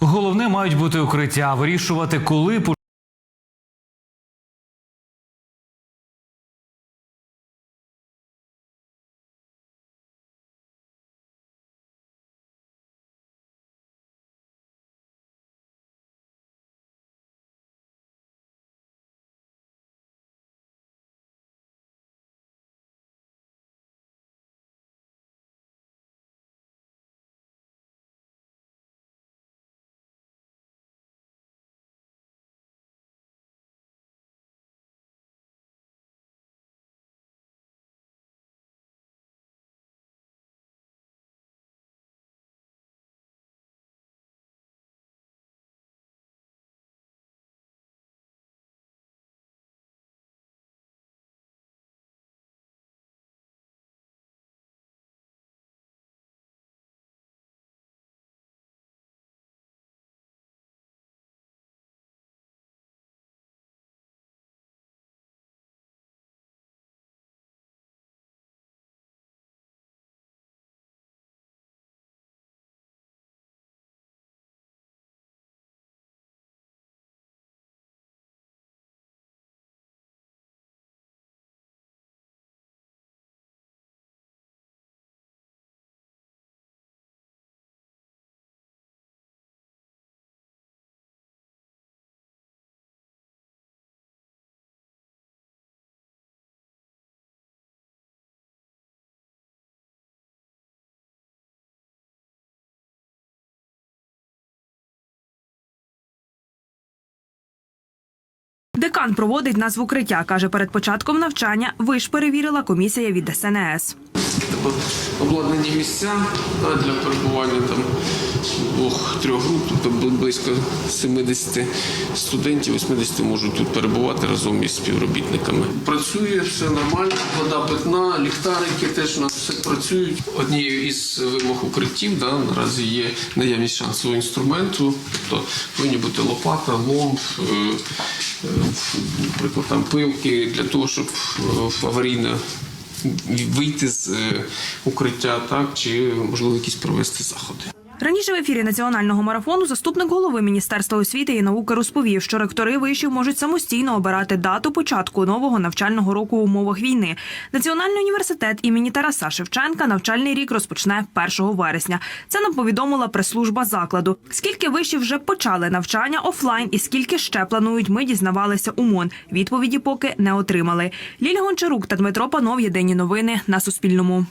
Головне мають бути укриття, вирішувати, коли Декан проводить нас в укриття. каже, перед початком навчання виш перевірила комісія від СНС. Тобто обладнані місця да, для перебування там двох-трьох груп, тобто близько 70 студентів, 80 можуть тут перебувати разом із співробітниками. Працює все нормально, вода питна, ліхтарики теж у нас все працюють. Однією із вимог укриттів да, наразі є наявність шансового інструменту, тобто повинні бути лопата, ломб, е, е, наприклад, там пилки для того, щоб е, аварійно вийти з е, укриття, так чи можливо якісь провести заходи. Раніше в ефірі національного марафону заступник голови Міністерства освіти і науки розповів, що ректори вишів можуть самостійно обирати дату початку нового навчального року в умовах війни. Національний університет імені Тараса Шевченка навчальний рік розпочне 1 вересня. Це нам повідомила прес-служба закладу. Скільки вишів вже почали навчання офлайн і скільки ще планують, ми дізнавалися у МОН. Відповіді поки не отримали. Лілія Гончарук та Дмитро Панов. Єдині новини на Суспільному.